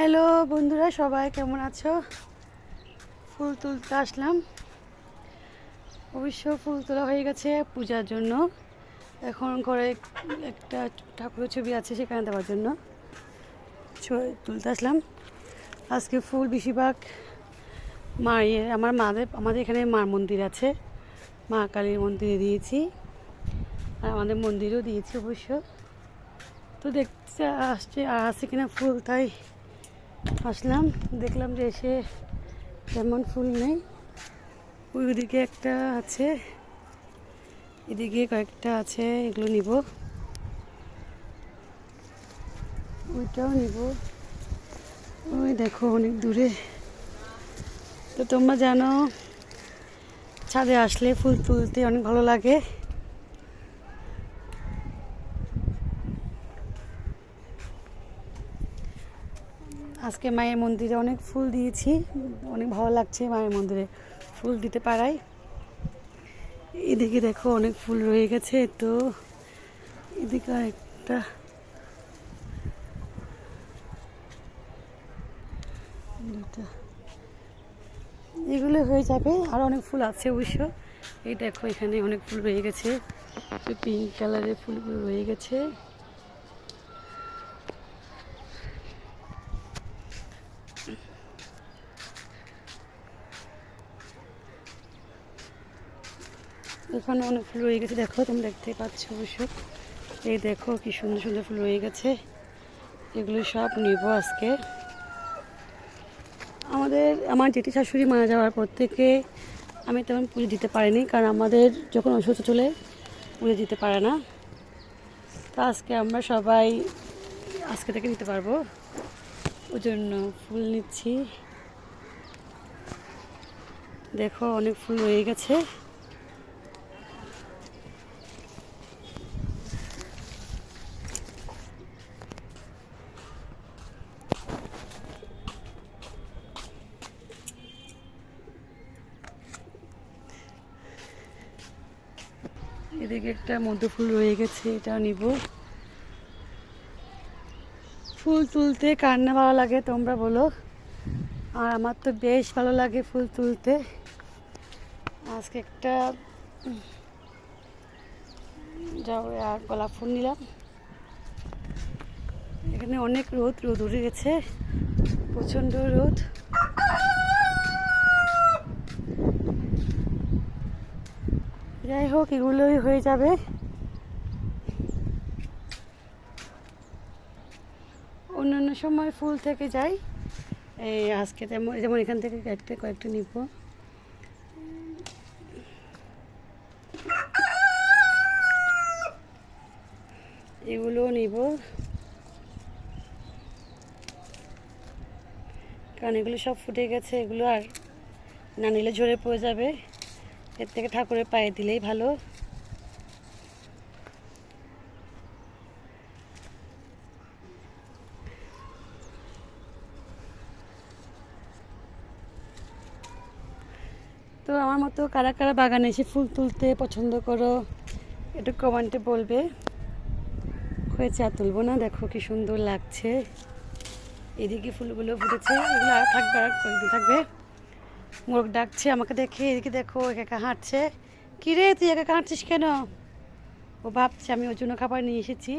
Hello বন্ধুরা, সবাই কেমন আছো? ফুল তুলতে আসলাম। অবশ্য ফুল তোলা হয়ে গেছে পূজার জন্য। এখন ঘরে একটা ঠাকুরের ছবি আছে সেখানে দেওয়ার জন্য। তুলতে আসলাম। আজকে ফুল বেশিরভাগ মায়ের, আমার মাদের, আমাদের এখানে মার মন্দির আছে। মা কালীর মন্দিরে দিয়েছি। আর আমাদের মন্দিরেও দিয়েছি অবশ্য। তো দেখতে আসছে, আর আছে কিনা ফুল, তাই আসলাম, দেখলাম যে এসে তেমন ফুল নেই। ওই ওদিকে একটা আছে, এদিকে কয়েকটা আছে, এগুলো নিব। ওইটাও নিব। ওই দেখো, অনেক দূরে। তো তোমরা জানো, ছাদে আসলে ফুল তুলতে অনেক ভালো লাগে। আজকে মায়ের মন্দিরে অনেক ফুল দিয়েছি। অনেক ভালো লাগছে মায়ের মন্দিরে ফুল দিতে পারাই এদিকে দেখো অনেক ফুল রয়ে গেছে, তো এদিকে একটা এগুলো হয়ে যাবে, আর অনেক ফুল আছে অবশ্য। এই দেখো এখানে অনেক ফুল রয়ে গেছে পিঙ্ক কালারের ফুলগুলো রয়ে গেছে। এখানে অনেক ফুল রয়ে গেছে। দেখো তুমি দেখতে পাচ্ছ অবশ্য। এই দেখো, কি সুন্দর সুন্দর ফুল রয়ে গেছে। এগুলো সব নিব আজকে। আমাদের, আমার জেঠি শাশুড়ি মারা যাওয়ার পর থেকে আমি তেমন পুজো দিতে পারিনি, কারণ আমাদের যখন অসুস্থ চলে, পুজো দিতে পারে না। তো আজকে আমরা সবাই আজকে থেকে নিতে পারব। ওই জন্য ফুল নিচ্ছি। দেখো, অনেক ফুল রয়ে গেছে। এদিকে একটা মধ্য ফুল রয়ে গেছে, এটা নিব। ফুল তুলতে কার না ভালো লাগে তোমরা বলো। আর আমার তো বেশ ভালো লাগে ফুল তুলতে। আজকে একটা আর গোলাপ ফুল নিলাম। এখানে অনেক রোদ রোদ উঠে গেছে, প্রচণ্ড রোদ। যাই হোক, এগুলোই হয়ে যাবে। অন্যান্য সময় ফুল থেকে যাই। এই আজকে তেমন যেমন এখান থেকে কয়েকটা কয়েকটা নিব। এগুলোও নিব। কারণ এগুলো সব ফুটে গেছে, এগুলো আর না নিলে ঝরে পড়ে যাবে। এর থেকে ঠাকুরের পায়ে দিলেই ভালো। তো আমার মতো কারা কারা বাগানে এসে ফুল তুলতে পছন্দ করো, একটু কমেন্টে বলবে। হয়েছে, আর তুলবো না, দেখো কি সুন্দর লাগছে। এদিকে ফুলগুলো ফুটেছে, এগুলো আর থাকবে, আর কয়েকদিন থাকবে। মোরগ ডাকছে, আমাকে দেখে এদিকে দেখো, একা হাঁটছে। কী রে, তুই একা হাঁটছিস কেন? ও ভাবছে, আমি ওর জন্য খাবার নিয়ে এসেছি।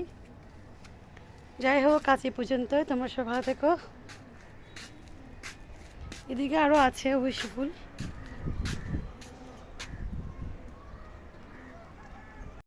যাই হোক কাছে পর্যন্ত তোমার সব ভালো থেকো। এদিকে আরও আছে অবশ্য ফুল।